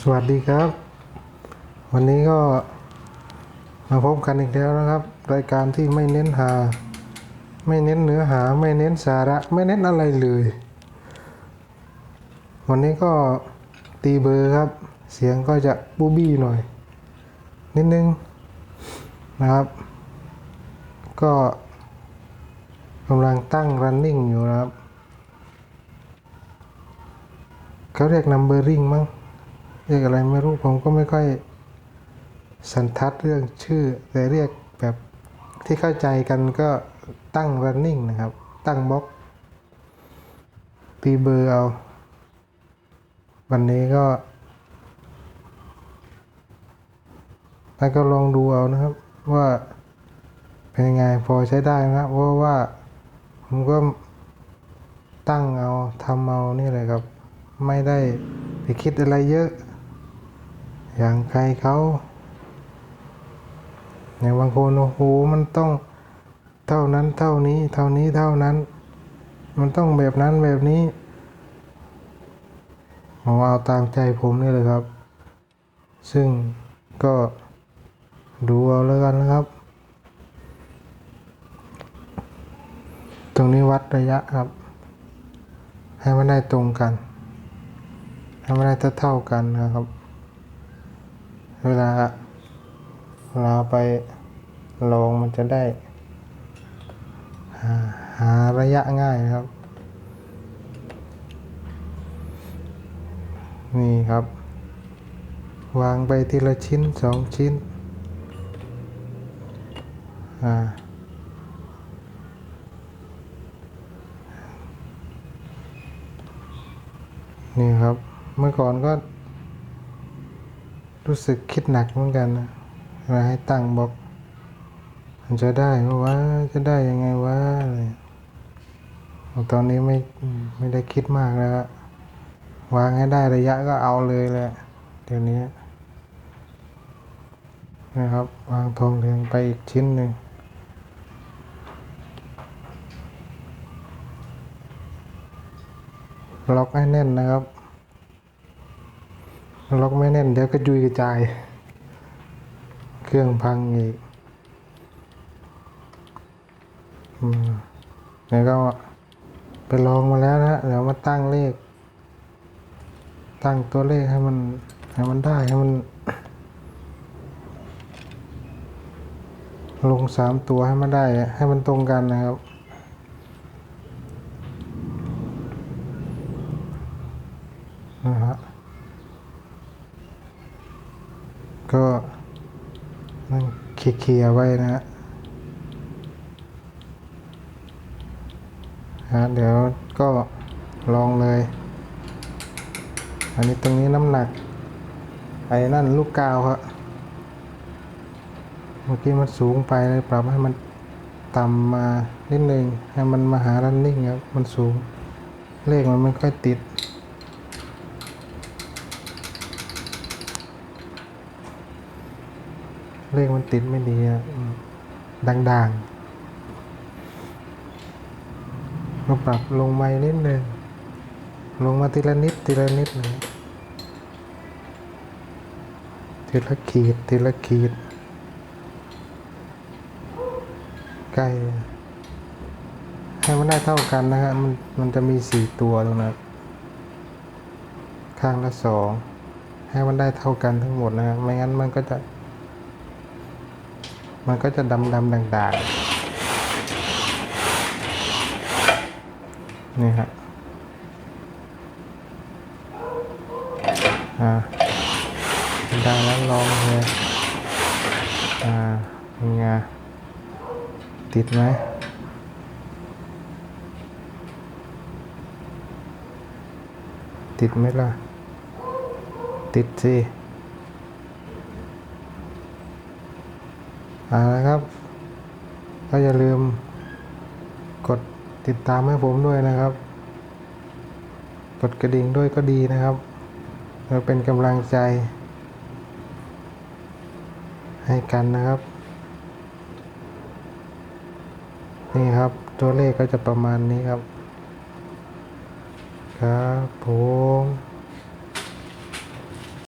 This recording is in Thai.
สวัสดีครับ วันนี้ก็มาพบกันอีกแล้วนะครับ รายการที่ไม่เน้นหา ไม่เน้นเนื้อหา ไม่เน้นสาระ ไม่เน้นอะไรเลย วันนี้ก็ตีเบอร์ครับ เสียงก็จะบูบี้หน่อย นิดนึงนะครับ ก็กำลังตั้ง running อยู่นะครับเขาเรียก numbering มั้ง เรียกอะไรไม่รู้ผมก็ไม่ค่อยสันทัดเรื่องชื่อแต่เรียกแบบที่เข้าใจกันก็ตั้ง running นะครับ ตั้งบล็อกตีเบอร์เอา วันนี้ก็แล้วก็ลองดูเอานะครับ ว่าเป็นยังไงพอใช้ได้ไหมครับเพราะว่าผมก็ตั้งเอาทำเอานี่เลยครับ ไม่ได้ไปคิดอะไรเยอะ อย่างใครเขาอย่างบางคนโอ้โหมันต้องเท่านั้นเท่านี้เท่านี้เท่านั้น มันต้องแบบนั้นแบบนี้ผมเอาตามใจผมนี่เลยครับ ซึ่งก็ดูเอาแล้วกันนะครับ ตรงนี้วัดระยะครับ ให้มันได้ตรงกัน ให้มันได้เท่าๆกันนะครับ เวลาเวลาไปลองมันจะได้หาหาระยะง่ายนะครับ นี่ครับ วางไปทีละชิ้นสองชิ้น อ่านี่ครับ เมื่อก่อนก็ รู้สึกคิดหนักเหมือนกันนะเวลาให้ตั้งบล็อก มันจะได้ไหมวะจะได้ยังไงวะอะไรตอนนี้ไม่ไม่ได้คิดมากแล้ววางให้ได้ระยะก็เอาเลยแหละเดี๋ยวนี้ นะครับ วางทองเหลืองไปอีกชิ้นหนึ่งล็อกให้แน่นนะครับ ล็อกไม่แน่นเดี๋ยวก็จุยกระจาย เครื่องพังอีกเดี๋ยวก็ไปลองมาแล้วนะเดี๋ยวมาตั้งเลข ตั้งตัวเลขให้มันให้มันได้ให้มัน ลงสามตัวให้มันได้ ให้มันตรงกันนะครับนะฮะก็นั่ง เคลียร์ไว้นะฮะฮะเดี๋ยวก็ลองเลย อันนี้ตรงนี้น้ำหนัก ไอ้นั่นลูกกาวครับเมื่อกี้มันสูงไปเลยปรับให้มันต่ำมานิดนึงให้มันมาหารันนิ่งครับ มันสูง เลขมันไม่ค่อยติด เลขมันติดไม่ดีอะดังๆก็ปรับลงมานิดนึง ลงมาทีละนิดทีละนิดเลยทีละขีดทีละขีดใกล้ให้มันได้เท่ากันนะฮะมันมันจะมีสี่ตัวตรงนั้นข้างละสองให้มันได้เท่ากันทั้งหมดนะครับไม่งั้นมันก็จะ มันก็จะดำดำด่างๆ นี่ฮะอ่าได้แล้วลองเลยอ่าเป็นไงติดไหมติดไหมล่ะ ติดสิ เอาละครับ ก็อย่าลืม กดติดตามให้ผมด้วยนะครับ กดกระดิ่งด้วยก็ดีนะครับเพื่อเป็นกำลังใจ ให้กันนะครับ นี่ครับตัวเลขก็จะประมาณนี้ครับ ครับผม